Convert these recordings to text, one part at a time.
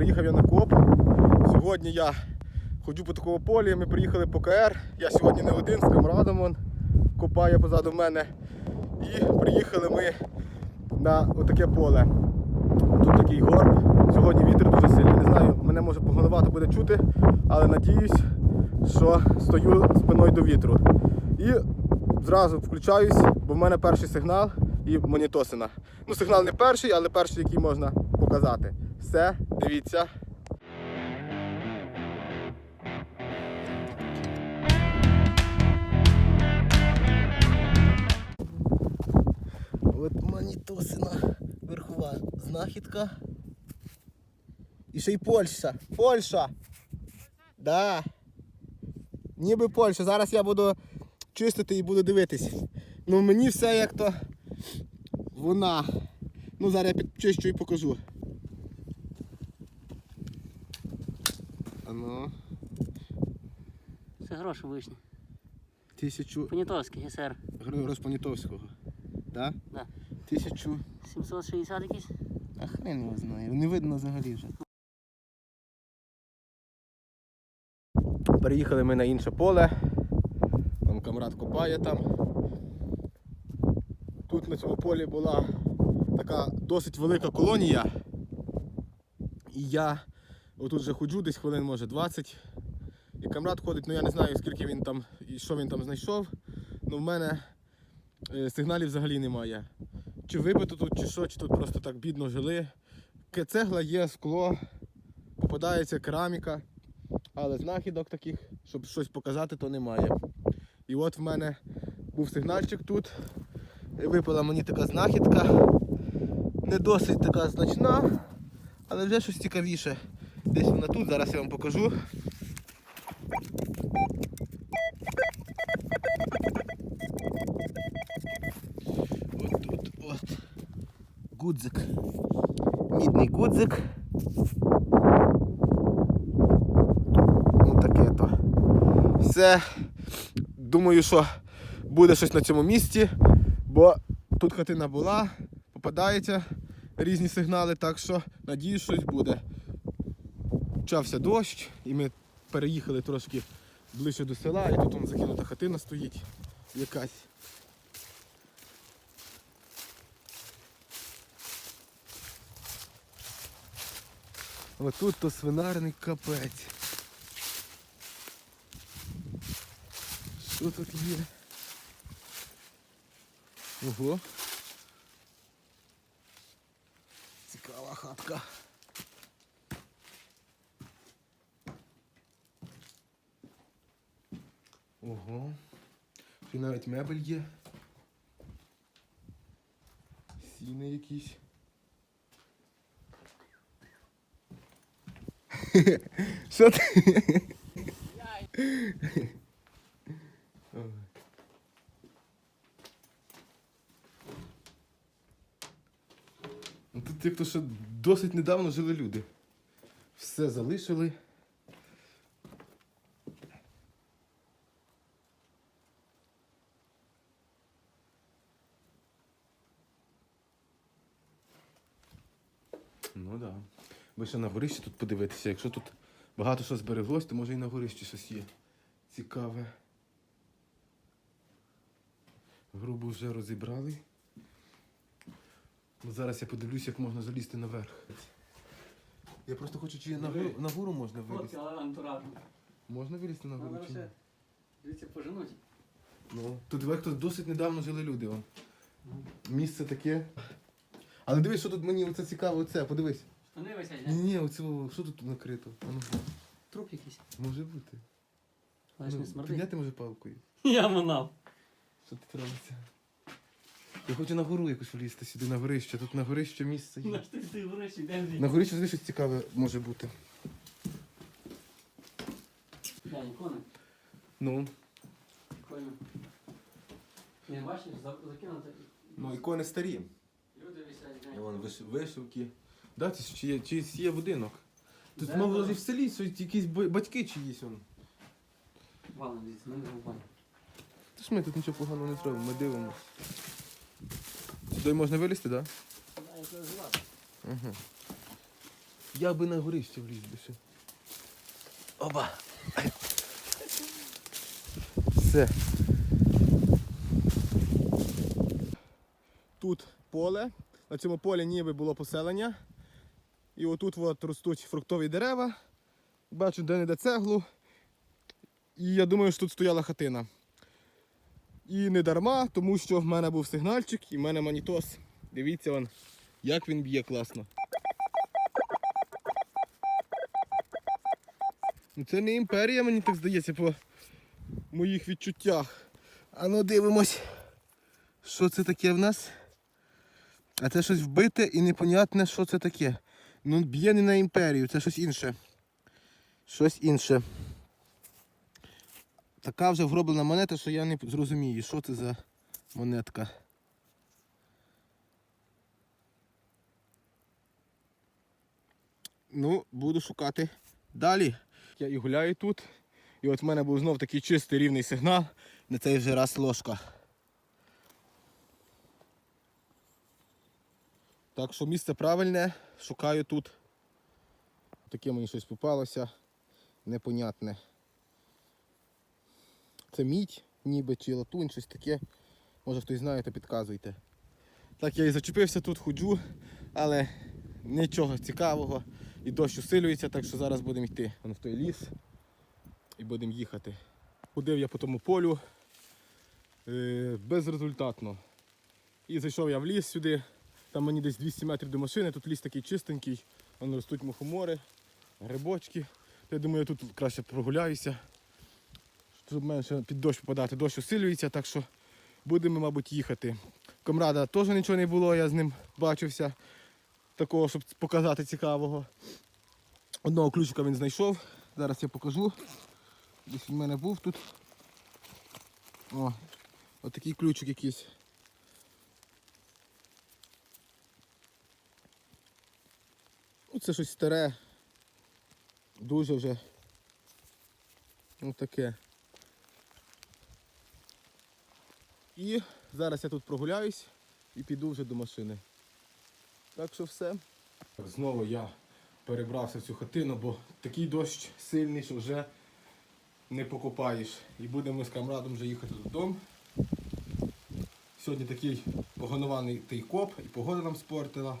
Приїхав я на коп. Сьогодні я ходжу по такому полі. Ми приїхали по КР. Я сьогодні не один з камрадом он копає позаду мене. І приїхали ми на отаке поле. Тут такий горб. Сьогодні вітер дуже сильний. Не знаю, мене може поганувато буде чути, але надіюсь, що стою спиною до вітру. І зразу включаюсь, бо в мене перший сигнал і монітосина. Ну, сигнал не перший, але перший, який можна показати. Все, дивіться. От монітосина верхова знахідка. І ще й Польща. Польща! Да. Ніби Польща. Зараз я буду чистити і буду дивитись. Ну мені все як то вона. Ну зараз я підчищу і покажу. Ану. Це гроші вишні. Тисячу Понятовський, СР. гривень Розпонятовського. Да? Да. Тисячу. 760 якийсь. А хрен його знає, не видно взагалі вже. Переїхали ми на інше поле. Там камрад копає там. Тут на цьому полі була така досить велика колонія. І я отут вже ходжу, десь хвилин може 20. І камрад ходить, ну я не знаю скільки він там і що він там знайшов. Ну в мене е, сигналів взагалі немає. Чи вибито тут, чи що, чи тут просто так бідно жили. Цегла є, скло, попадається кераміка, але знахідок таких, щоб щось показати, то немає. І от в мене був сигнальчик тут. І Випала мені така знахідка. Не досить така значна, але вже щось цікавіше. Десь вона тут, зараз я вам покажу. От тут, от. Гудзик. Мідний гудзик. Ну таке то. Все. Думаю, що буде щось на цьому місці, бо тут хатина була, попадаються різні сигнали, так що надіюсь, щось буде. Почався дощ, і ми переїхали трошки ближче до села, і тут закинута хатина стоїть якась. Отут то свинарник капець. Що тут є? Ого. Цікава хатка. Ого. Тут навіть мебель є. Сіни якісь. Що ти? Ну, Тут як що досить недавно жили люди. Все залишили. Ну так. Да. Ви ще на горищі тут подивитися. Якщо тут багато що збереглось, то може і на горищі щось є. Цікаве. Грубу вже розібрали. Ну, зараз я подивлюсь, як можна залізти наверх. Я просто хочу, чи на гору, можна вилізти. але антуражно. Можна вилізти на гору чи ні? Дивіться, поженуть. Ну, тут як то досить недавно жили люди. Вон. Місце таке. Але дивись, що тут мені оце цікаво, оце, подивись. Штани висять, Ні, ні, оцю, що тут накрито? А ну, Труп якийсь. може бути. Але ж не Ну, смердить. підняти може палкою. Я манав. Що тут робиться? Я хочу на гору якось влізти сюди, на горище. Тут на горище місце є. Наш ти ти гроші, де На горище завжди щось цікаве може бути. Я ікони. Ну, Прикольно. Не бачиш, за- закинути. ну ікони старі. Люди висять, І. Вон виш- вишивки. Да, це ж чи є, чиїсь є будинок. Тут, мабуть, і в селі якісь ба- батьки чиїсь. Он. Валом дивіться, ми в баню. Та ж ми тут нічого поганого не зробимо, ми дивимося. Сюди можна вилізти, так? Да? Угу. Я би на горище вліз би ще. Оба. Все. Тут поле. На цьому полі ніби було поселення. І отут от ростуть фруктові дерева. Бачу де-не-де цеглу. І я думаю, що тут стояла хатина. І не дарма, тому що в мене був сигнальчик і в мене манітос. Дивіться он, як він б'є класно. Ну це не імперія, мені так здається, по моїх відчуттях. А ну дивимось, що це таке в нас. А це щось вбите і непонятне, що це таке. Ну, б'є не на імперію, це щось інше. Щось інше. Така вже вгроблена монета, що я не зрозумію, що це за монетка. Ну, буду шукати далі. Я і гуляю тут. І от в мене був знов такий чистий рівний сигнал. На цей вже раз ложка. Так що місце правильне, шукаю тут. Таке мені щось попалося. Непонятне. Це мідь, ніби чи латунь, щось таке. Може хтось знає, то підказуйте. Так я і зачепився тут, ходжу, але нічого цікавого. І дощ усилюється, так що зараз будемо йти в той ліс і будемо їхати. Ходив я по тому полю е, безрезультатно. І зайшов я в ліс сюди. Там мені десь 200 метрів до машини, тут ліс такий чистенький, вон ростуть мухомори, грибочки. Я думаю, я тут краще прогуляюся. Щоб менше під дощ попадати. Дощ усилюється, так що будемо, мабуть, їхати. Комрада теж нічого не було, я з ним бачився. Такого, щоб показати цікавого. Одного ключика він знайшов. Зараз я покажу. Десь він в мене був тут. О, отакий ключик якийсь. Ну, це щось старе. Дуже вже. Ну таке. І зараз я тут прогуляюсь і піду вже до машини. Так що все. Знову я перебрався в цю хатину, бо такий дощ сильний, що вже не покопаєш. І будемо з камрадом вже їхати додому. Сьогодні такий погонований той коп і погода нам спортила.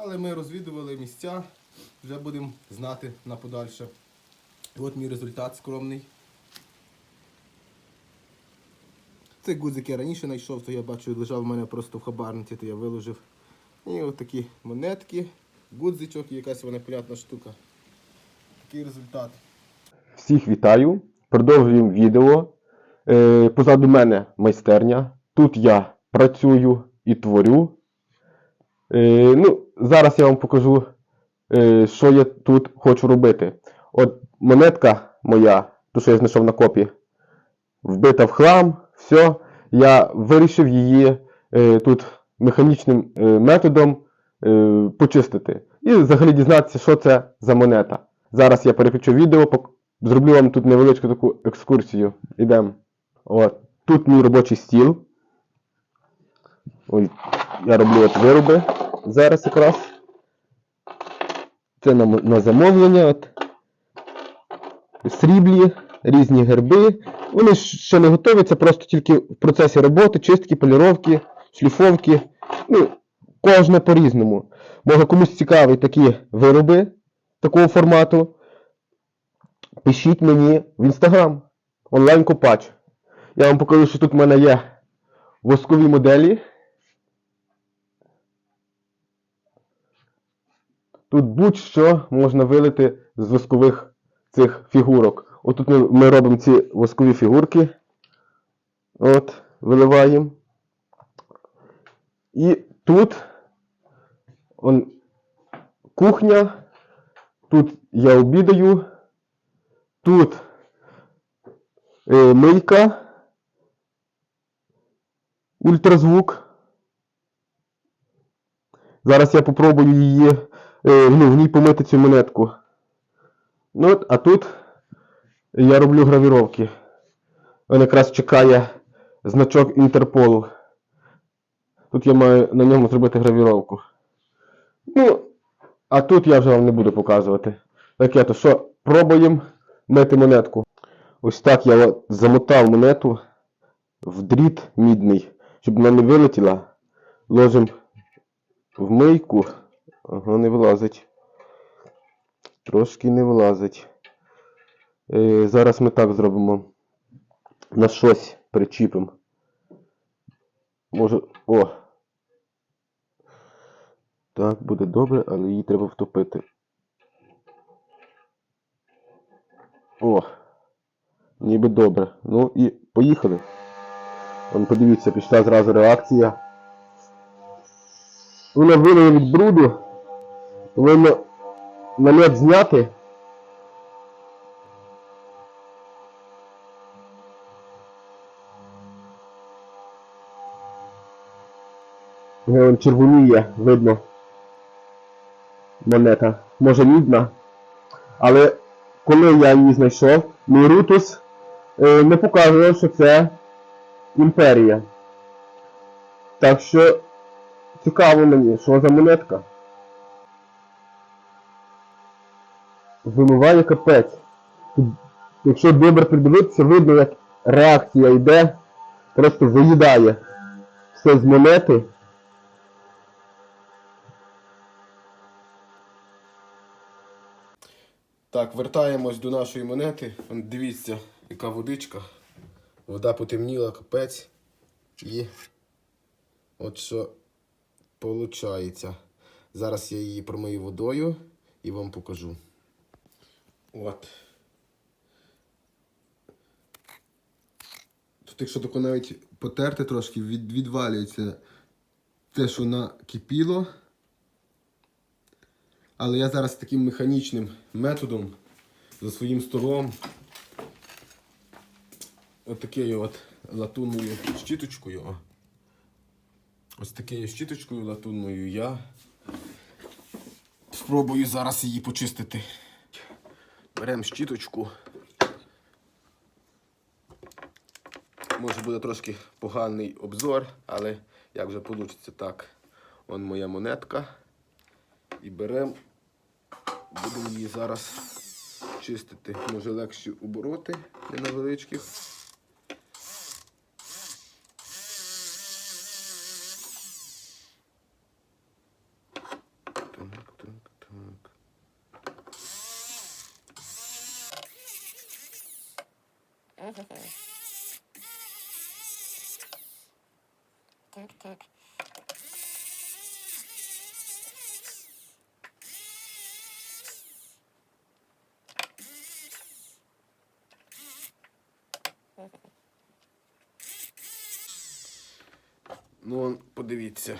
Але ми розвідували місця, вже будемо знати на подальше. От мій результат скромний. Цей гудзик я раніше знайшов, то я бачу, лежав у мене просто в хабарниці, то я виложив. І от такі монетки, гудзичок і якась вона понятна штука. Такий результат. Всіх вітаю. Продовжуємо відео. Е, позаду мене майстерня. Тут я працюю і творю. Е, ну, зараз я вам покажу, е, що я тут хочу робити. От монетка моя, ту, що я знайшов на копі, вбита в хлам, все. Я вирішив її е, тут механічним е, методом е, почистити. І взагалі дізнатися, що це за монета. Зараз я переключу відео, зроблю вам тут невеличку таку екскурсію. Ідемо. Тут мій робочий стіл. Ой, я роблю от вироби зараз якраз. Це на, на замовлення. От. Сріблі, різні герби. Вони ще не готові, це просто тільки в процесі роботи, чистки, поліровки, шліфовки. Ну, кожне по-різному. Може комусь цікаві такі вироби такого формату. Пишіть мені в інстаграм. Онлайн-копач. Я вам покажу, що тут в мене є воскові моделі. Тут будь-що можна вилити з воскових цих фігурок. Отут ми, ми робимо ці воскові фігурки. От, виливаємо. І тут он, кухня. Тут я обідаю. Тут е, мийка. Ультразвук. Зараз я попробую її, ну, в ній помити цю монетку. Ну от, а тут я роблю гравіровки. Він якраз чекає значок Інтерполу. Тут я маю на ньому зробити гравіровку. Ну, А тут я вже вам не буду показувати. Таке то що, пробуємо мити монетку. Ось так я от замотав монету в дріт мідний, щоб вона не вилетіла. Ложимо в мийку. Ага, не вилазить. Трошки не вилазить. Е, зараз ми так зробимо. На щось причіпимо. Може. О! Так, буде добре, але її треба втопити. О! Ніби добре. Ну і поїхали. Вон, подивіться, пішла зразу реакція. Вона вилила від бруду. Повинно налет зняти. Вон червоніє, видно. Монета. Може мідна. Але коли я її знайшов, мій рутус е, не показував, що це імперія. Так що цікаво мені, що за монетка. Вимиває капець. Якщо добре придивитися, видно, як реакція йде, просто виїдає все з монети. Так, вертаємось до нашої монети. Дивіться, яка водичка. Вода потемніла, капець. І от що виходить. Зараз я її промию водою і вам покажу. От. Тут, якщо тако навіть потерти трошки, від, відвалюється те, що накипіло. Але я зараз таким механічним методом за своїм столом отакою от латунною щіточкою. Ось такою щіточкою латунною я спробую зараз її почистити. Беремо щіточку. Може буде трошки поганий обзор, але як вже вийде так. он моя монетка. І беремо, будемо її зараз чистити. Може легші обороти для невеличких. Так, так, так. Так, так. Ну, он, подивіться.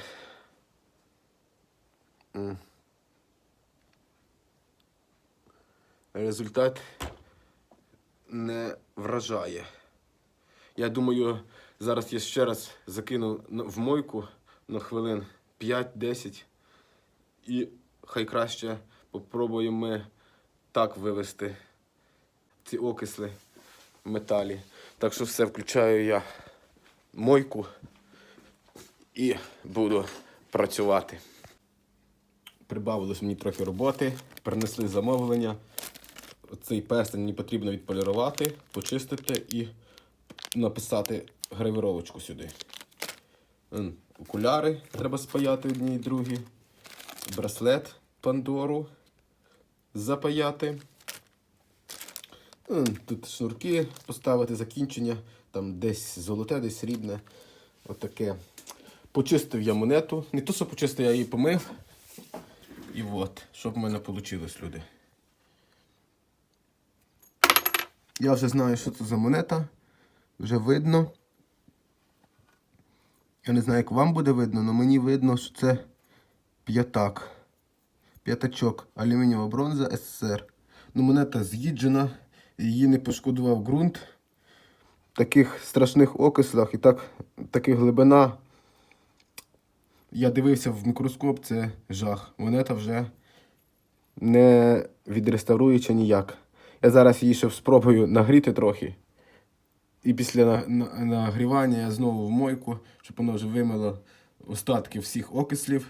Результат не вражає. Я думаю, зараз я ще раз закину в мойку на хвилин 5-10. І хай краще попробуємо ми так вивести ці окисли металі. Так що все включаю я мойку і буду працювати. Прибавилось мені трохи роботи, принесли замовлення. Цей перстень мені потрібно відполірувати, почистити і написати гравіровочку сюди. Окуляри треба спаяти одні і другі. Браслет Пандору запаяти. М, Тут шнурки поставити, закінчення, там десь золоте, десь срібне. Отаке. Почистив я монету. Не то, що почистив, я її помив. І от, що в мене вийшло, люди. Я вже знаю, що це за монета. Вже видно. Я не знаю, як вам буде видно, але мені видно, що це п'ятак. П'ятачок. Алюмінієва бронза СССР. Ну, монета з'їджена, її не пошкодував ґрунт. В таких страшних окислах і так, така глибина. Я дивився в мікроскоп, це жах. Монета вже не відреставрується ніяк. Я зараз її ще спробую нагріти трохи. І після на- на- нагрівання я знову в мойку, щоб воно вже вимило остатки всіх окислів.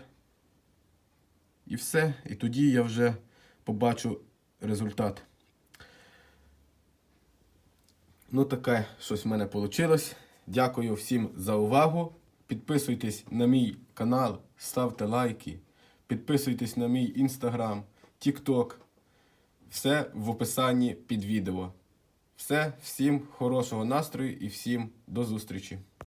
І все. І тоді я вже побачу результат. Ну, таке щось в мене вийшло. Дякую всім за увагу. Підписуйтесь на мій канал, ставте лайки, підписуйтесь на мій інстаграм, тікток. Все в описанні під відео. Все, всім хорошого настрою і всім до зустрічі!